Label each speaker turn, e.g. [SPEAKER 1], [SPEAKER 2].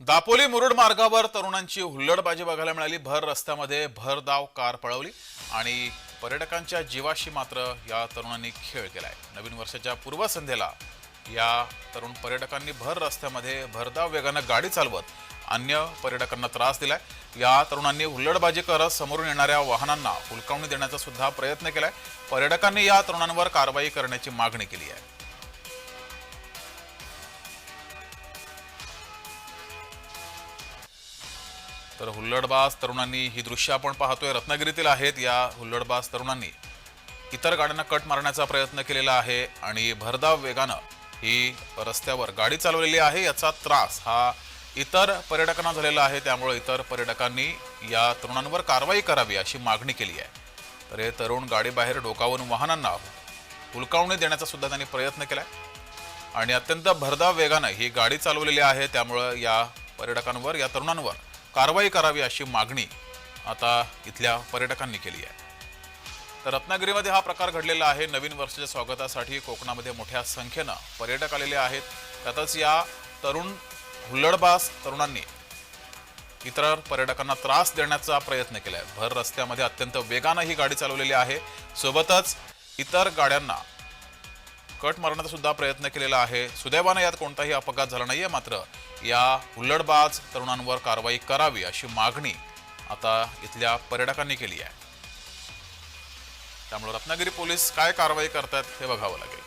[SPEAKER 1] दापोली मुरुड मार्गावर तरुणांची हुल्लडबाजी बघायला मिळाली. भर रस्त्यामध्ये भरधाव कार पळवली आणि पर्यटकांच्या जीवाशी मात्र या तरुणांनी खेळ केलाय. नवीन वर्षाच्या पूर्वसंध्येला या तरुण पर्यटकांनी भर रस्त्यामध्ये भरधाव वेगानं गाडी चालवत अन्य पर्यटकांना त्रास दिलाय. या तरुणांनी हुल्लडबाजी करत समोरून येणाऱ्या वाहनांना हुलकावणी देण्याचा सुद्धा प्रयत्न केलाय. पर्यटकांनी या तरुणांवर कारवाई करण्याची मागणी केली आहे. तर हुल्लडबाज तरुणांनी ही दृश्य आपण पाहतोय. रत्नागिरीतील आहेत या हुल्लडबाज तरुणांनी. इतर गाड्यांना कट मारण्याचा प्रयत्न केलेला आहे आणि भरधाव वेगानं ही रस्त्यावर गाडी चालवलेली आहे. याचा त्रास हा इतर पर्यटकांना झालेला आहे. त्यामुळे इतर पर्यटकांनी या तरुणांवर कारवाई करावी अशी मागणी केली आहे. तर हे तरुण गाडीबाहेर डोकावून वाहनांना हुलकावणी देण्याचा सुद्धा त्यांनी प्रयत्न केला आणि अत्यंत भरधाव वेगानं ही गाडी चालवलेली आहे. त्यामुळं या पर्यटकांवर या तरुणांवर कारवाई करावी अशी मागणी आता इथल्या पर्यटकांनी केली आहे. तर रत्नागिरीमध्ये हा प्रकार घडलेला आहे. नवीन वर्षाच्या स्वागतासाठी कोकणामध्ये मोठ्या संख्येनं पर्यटक आलेले आहेत. त्यातच या तरुण हुल्लडबाज तरुणांनी इतर पर्यटकांना त्रास देण्याचा प्रयत्न केला आहे भर रस्त्यामध्ये अत्यंत वेगानं ही गाडी चालवलेली आहे. सोबतच इतर गाड्यांना कट मारण्याचा सुद्धा प्रयत्न केलेला आहे. सुदैवानं यात कोणताही अपघात झाला नाहीये मात्र या हुल्लडबाज तरुणांवर कारवाई करावी अशी मागणी आता इथल्या पर्यटकांनी केली आहे. त्यामुळे रत्नागिरी पोलीस काय कारवाई करतात हे बघावं लागेल.